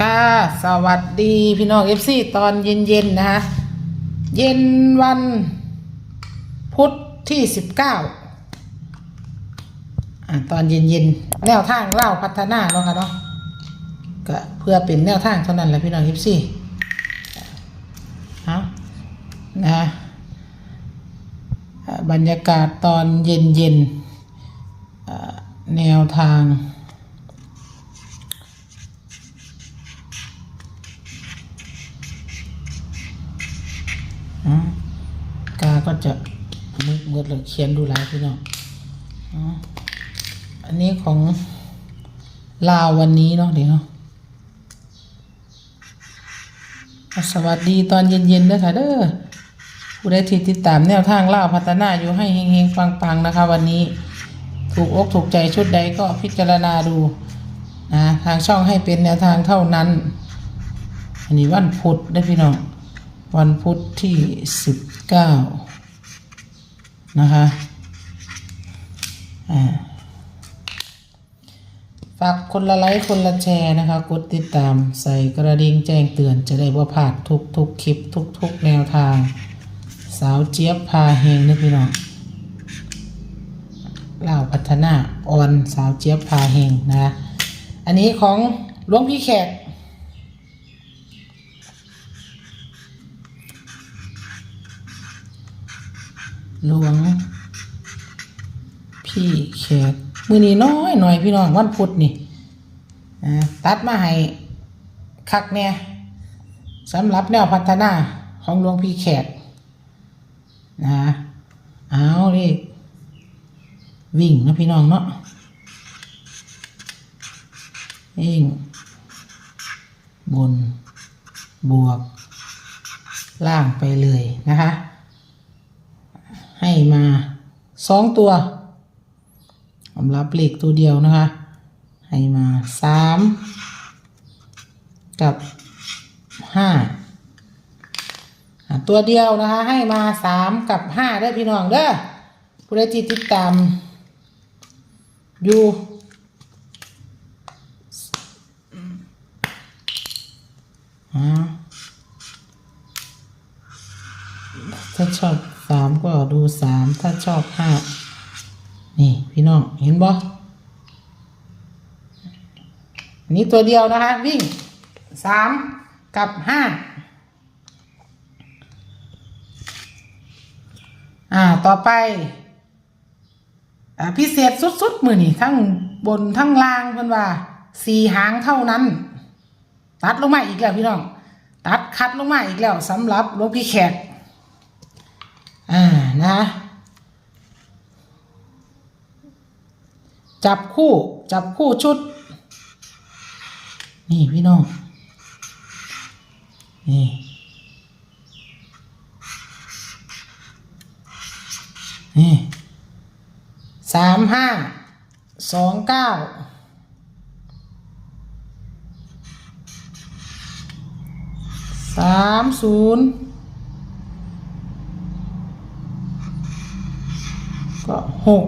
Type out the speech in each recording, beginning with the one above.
ค่ะ สวัสดีพี่น้องเอฟซีตอนเย็นๆนะคะ เย็นวัน พุธที่สิบเก้าตอนเย็นๆ แนวทางเล่าพัฒนาเนาะค่ะเนาะก็เพื่อเป็นแนวทางเท่านั้นแหละพี่น้องเอฟซีนะอ่าบรรยากาศตอนเย็นๆแนวทาง อ๋าจะมืดมืดเลยเขียนดูหลายพี่น้องอันนี้ของลาววันนี้เนาะเดี๋ยวเนาะอะสวัสดีตอนเย็นๆด้วยค่ะเด้อผู้ใดที่ติดตามแนวทางล่าวพัฒนาอยู่ให้เฮงๆปังๆนะคะ วันนี้ถูกอกถูกใจชุดใดก็พิจารณาดูนะทางช่องให้เป็นแนวทางเท่านั้น อันนี้วันพุธได้พี่น้อง วันพุธที่สิบเก้า นะคะฝากคนละไลค์คนละแชร์นะคะ กดติดตามใส่กระดิ่งแจ้งเตือนจะได้ว่าพลาดทุกทุกคลิปทุกทุกแนวทาง สาวเจี๊ยบพาเฮงนะพี่น้องเล่าวพัฒนาออนสาวเจี๊ยบพาเฮงนะคะอันนี้ของหลวงพี่แขก หลวง พี่แขกมือนี้น้อยหน่อยพี่น้องวันพุธนี่ตัดมาให้คักเนี่ยสำหรับแนวพัฒนาของหลวงพี่แขกนะเอาดิวิ่งนะพี่น้องเนาะวิ่งบนบวก ล่างไปเลยนะคะ ให้มา สองตัวสำหรับเลขตัวเดียวนะคะ ให้มาสามกับห้าตัวเดียวนะคะ ให้มาสามกับห้าได้อพี่น้องเด้อผู้ใดที่ติดตามอยู่อ่าถ้าชอบ สามก็ดูสามถ้าชอบห้านี่พี่น้องเห็นบ่อันนี้ตัวเดียวนะคะวิ่งสามกับห้าอ่าต่อไปอ่าพิเศษสุดๆมือนี่ทั้งบนทั้งล่างเพิ่อนว่าสี่หางเท่านั้น ตัดลงมาอีกแล้วพี่น้อง ตัดคัดลงมาอีกแล้วสำหรับหลวงพี่แขก นะ จับคู่จับคู่ชุด นี่พี่น้อง นี่นี่สามห้าสองเก้าสามศูนย์ ก็ หก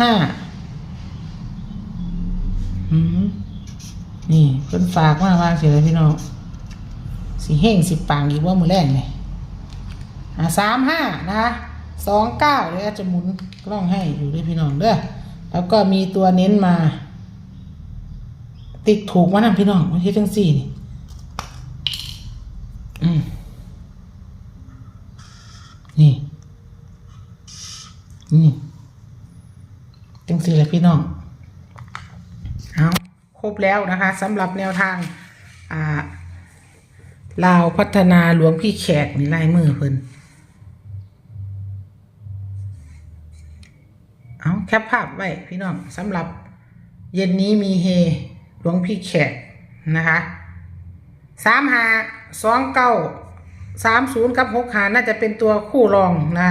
ห้าอืมนี่เพิ่นฝากมากวางเสียเลยพี่น้องสีเฮงสิปังอีกว่ามือแรกเลยอ่าสามห้านะคะสองเก้าเดี๋ยวอาจจะหมุนกล้องให้อยู่ด้วยพี่น้องเด้อแล้วก็มีตัวเน้นมา ติดถูกมานะพี่น้องไม่ใช่ทั้งสี่นี่อืมนี่ นี่จังสี่เลยพี่น้องเอาครบแล้วนะคะสำหรับแนวทางอ่าลาวพัฒนาหลวงพี่แขกนี่ลายมือเพิ่นเอาแคปภาพไว้พี่น้องสำหรับเย็นนี้มีเฮหลวงพี่แขกนะคะสามหาสองเก้าสามศูนย์กับหกหาน่าจะเป็นตัวคู่รองนะ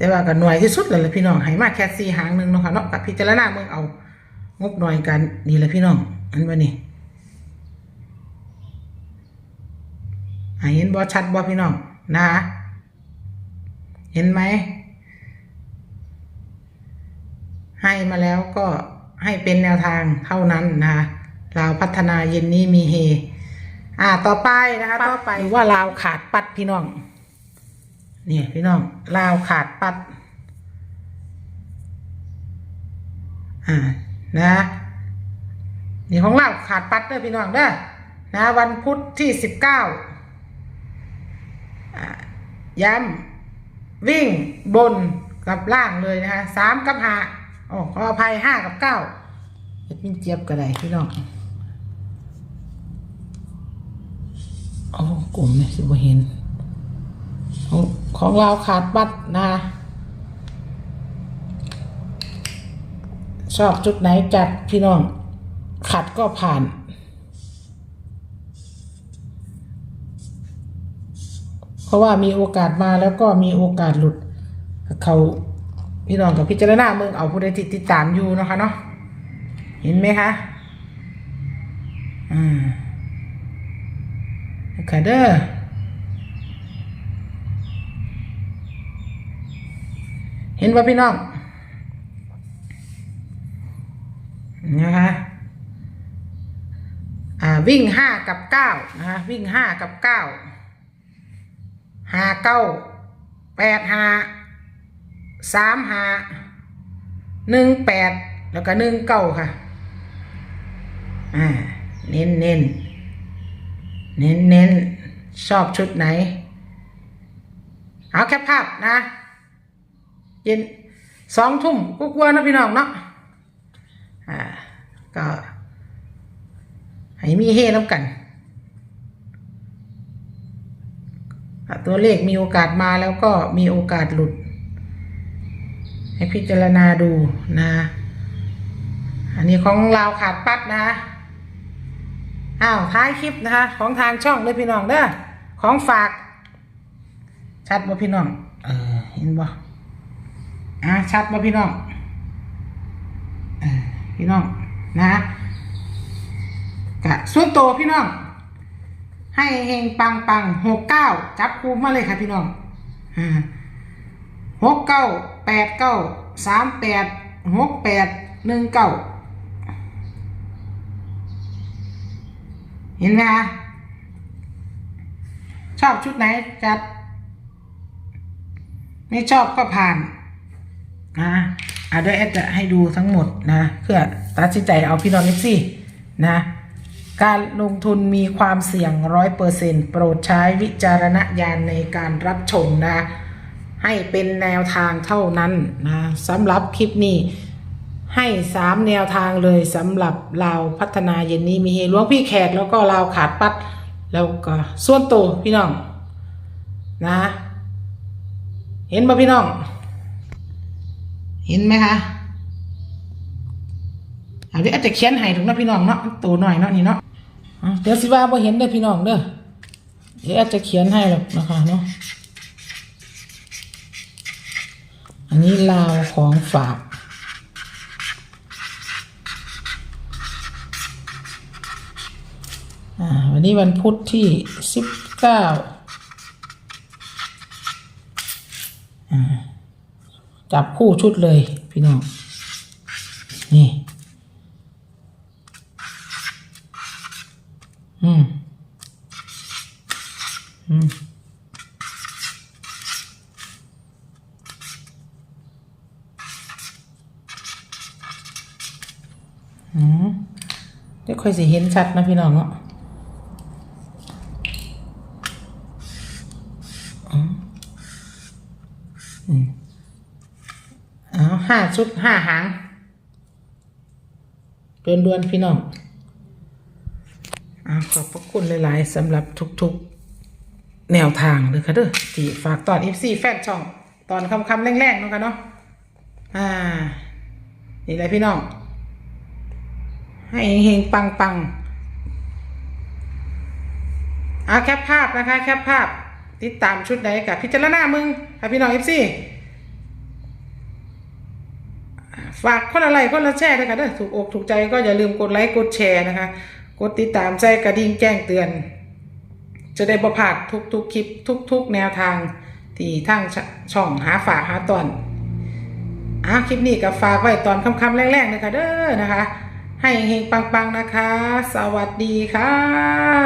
แต่ว่าก็หน่วยที่สุดเลยละพี่น้องให้มาแค่สี่หางหนึ่งเนาะค่ะเนาะกับพิจารณาเมืองเอา งบหน่อยกันนี่แหละพี่น้อง อันว่านี่อะเห็นบอชัดบอพี่น้องนะคะเห็นไหม ให้มาแล้วก็ให้เป็นแนวทางเท่านั้นนะคะลาพัฒนาเย็นนี้มีเฮ อ่า ต่อไปนะคะ ต่อไปว่าลาขาดปัดพี่น้อง นี่พี่น้องลาวขาดปัด อ่า นะนี่ของลาวขาดปัดเด้อพี่น้องเด้อนะ วันพุธที่สิบเก้าย้ำวิ่งบนกับล่างเลยนะคะสามกับห้าโอ้ขออภัยห้ากับเก้าเอ็ดมินเจี๊ยบก็ได้พี่น้องโอ้กลุ่มเนี่ยสิบ่เห็น ของของเราขาดบัตรนะชอบจุดไหนจัดพี่น้อง ขัดก็ผ่านเพราะว่ามีโอกาสมาแล้วก็มีโอกาสหลุด เขาพี่น้องกับพิจารณาเมืองเอาผู้ใดติดติดตามอยู่นะคะเนาะเห็นไหมคะอ่าค่ะเด้อ เห็นว่าพี่น้องนะคะอ่าวิ่งห้ากับเก้านะคะวิ่งห้ากับเก้าห้าเก้าแปดห้าสามห้าหนึ่งแปดแล้วก็หนึ่งเก้าค่ะอ่าเน้นเน้นเน้นเน้นชอบชุดไหน เอาแค่ภาพนะ เย็นสองทุ่มกูกลัวๆนะพี่น้องเนาะอ่าก็ให้มีเฮน้ำกันอะตัวเลขมีโอกาสมาแล้วก็มีโอกาสหลุด ให้พิจารณาดูนะ อันนี้ของเราวขาดปัดนะอ้าวท้ายคลิปนะคะ ของทางช่องเลยพี่น้องเด้อของฝาก ชัดบ่พี่น้องเออเห็นบ่ อะชัดบ่ะพี่น้องอพี่น้องนะกะส่วนโตวพี่น้อง ให้เฮงปังปังหกเก้าจับคูมาเลยค่ะพี่น้องหกเก้าแปดเก้าสามแปดหกแปดหนึ่งเก้าเห็นไหมคะชอบชุดไหนจัดไม่ชอบก็ผ่าน นะอะเดี๋ยวแอดจะให้ดูทั้งหมดนะเพื่อตัดสินใจเอาพี่น้องเอฟซีนะการลงทุนมีความเสี่ยงร้อยเปอร์เซ็นโปรดใช้วิจารณญาณในการรับชมนะ ให้เป็นแนวทางเท่านั้นนะสำหรับคลิปนี้ ให้สามแนวทางเลยสำหรับเราพัฒนาเย็นนี้มีเฮหลวงพี่แขกแล้วก็เราขาดปัด แล้วก็ส่วนตัวพี่น้องนะ เห็นป่ะพี่น้อง เห็นไหมคะเอาเดี๋ยวอาจจะเขียนให้ถูกนะพี่น้องเนาะตัวหน่อยเนาะนี่เนาะเดี๋ยวสิว่าพอเห็นเด้อพี่น้องเด้อเดี๋ยวอาจจะเขียนให้หรอกนะคะเนาะอันนี้ลาวของฝากอ่าวันนี้วันพุธที่สิบเก้า จับคู่ชุดเลยพี่น้อง นี่อืมอืม อืมเดี๋ยวค่อยสิเห็นชัดนะพี่น้องเนาะเอา ห้าชุดห้าหางดวนดวนๆพี่น้องอขอบพระคุณหลาย ๆสำหรับทุกๆ แนวทางเลยค่ะเด้อที่ฝากตอน FC แฟนช่อง ตอนคำคำๆแรงๆเนาะค่ะเนาะอ่า นี่เลยพี่น้อง ให้เฮงปังๆเอาแคปภาพนะคะ แคปภาพ ติดตามชุดใดกับพิจารณามึงค่ะพี่น้อง FC ฝากคนอะไรคนละแชร์ด้วยค่ะเด้อถูกอกถูกใจก็อย่าลืมกดไลค์กดแชร์นะคะ กดติดตามใจกระดิ่งแจ้งเตือน จะได้ประพลาดทุกๆคลิปทุก ๆ แนวทางที่ทางช่องหาฝากหาตอนอะคลิปนี้ก็ฝากไว้ตอนค่ำๆแรกๆเลยค่ะเด้อนะคะ ให้เฮงปังๆนะคะ สวัสดีค่ะ